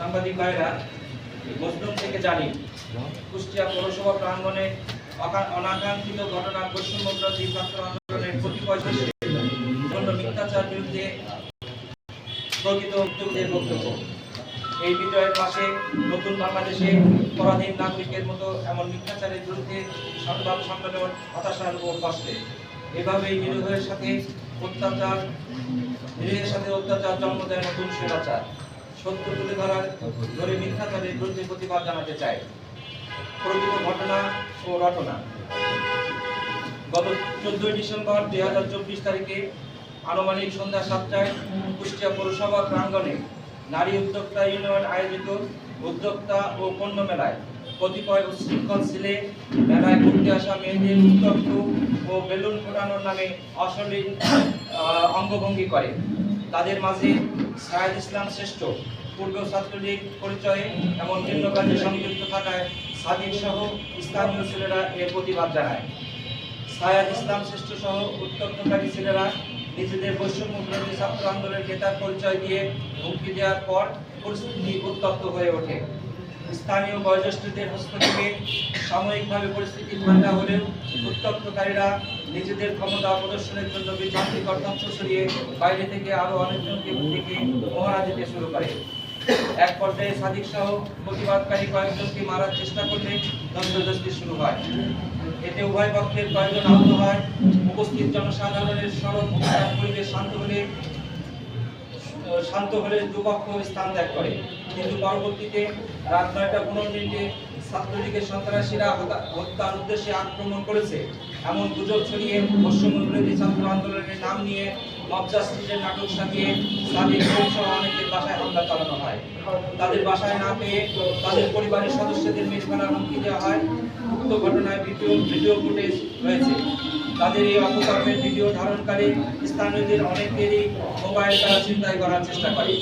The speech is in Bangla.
সাংবাদিক ভাইরা থেকে জানি, কুষ্টিয়া পৌরসভা প্রাঙ্গণে অকা- অনাকাঙ্ক্ষিত ঘটনা ছাত্র আন্দোলনের মিথ্যাচার বিরুদ্ধে বক্তব্য। এই বিজয়ের মাসে নতুন বাংলাদেশে পরাধীন নাগরিকের মতো এমন মিথ্যাচারের বিরুদ্ধে সংবাদ সম্মেলন হতাশার ও কষ্টে এভাবেই নিরীহের সাথে অত্যাচার নিরীহের সাথে অত্যাচার জন্ম দেয় নতুন স্বৈরাচার। সত্য তুলে ধরার ধরে মিথ্যাচারের বিরুদ্ধে প্রতিবাদ জানাতে চায়। প্রকৃত ঘটনা ও রটনা। গত চোদ্দই ডিসেম্বর দুই হাজার চব্বিশ তারিখে আনুমানিক সন্ধ্যা সাতটায় কুষ্টিয়া পৌরসভা প্রাঙ্গণে নারী উদ্যোক্তা ইউনিয়ন আয়োজিত উদ্যোক্তা ও পণ্য মেলায় কতিপয় উচ্ছৃঙ্খল ছেলে মেলায় ঘুরতে আসা মেয়েদের উত্তপ্ত ও বেলুন ফোটানোর নামে অশলীল অঙ্গভঙ্গি করে। তাদের মাঝে সায়েদ ইসলাম শ্রেষ্ঠ, পূর্ব ছাত্রলীগ পরিচয়ে এমন ভিন্ন কাজে সংযুক্ত থাকায় সাদিক সহ স্থানীয় ছেলেরা এর প্রতিবাদ জানায়। সায়াদ ইসলাম শ্রেষ্ঠ সহ উত্তপ্তকারী ছেলেরা নিজেদের বৈষম্য বিরোধী ছাত্র আন্দোলনের নেতার পরিচয় দিয়ে হুমকি দেওয়ার পর পরিস্থিতি উত্তপ্ত হয়ে ওঠে। স্থানীয় বয়োজ্যেষ্ঠদের হস্তক্ষেপে সাময়িকভাবে পরিস্থিতি ঠান্ডা হলেও উত্তপ্তকারীরা নিজেদের ক্ষমতা প্রদর্শনের জন্য বিভ্রান্তিকর কর্তব্য সরিয়ে বাইরে থেকে আরও অনেকজনকে থেকে মহারা দিতে শুরু করে। এক পর্যায়ে সাদিক সহ প্রতিবাদকারী কয়েকজনকে মারার চেষ্টা করলে দ্বন্দ্বদস্তি শুরু হয়। এতে উভয় পক্ষের কয়েকজন আহত হয়। উপস্থিত জনসাধারণের সড়ক পরিবেশ শান্ত শান্ত হলে দুপক্ষ স্থান ত্যাগ করে। কিন্তু পরবর্তীতে রাত নয়টা পনেরো মিনিটে ছাত্রলীগের সন্ত্রাসীরা হত্যা- হত্যার উদ্দেশ্যে আক্রমণ করেছে। এমন গুজব ছড়িয়ে পশ্চিমবঙ্গের বিরোধী ছাত্র আন্দোলনের নাম নিয়ে মবজা স্ট্রিটের নাটক সাজিয়ে স্বাধীন অনেকের বাসায় হামলা চালানো হয়। তাদের বাসায় না পেয়ে তাদের পরিবারের সদস্যদের মেজ ফেলার হুমকি দেওয়া হয়। উক্ত ঘটনায় ভিডিও ভিডিও ফুটেজ রয়েছে। তাদের এই অপকর্মের ভিডিও ধারণকারী স্থানীয়দের অনেকেরই মোবাইল দ্বারা চিন্তায় করার চেষ্টা করে।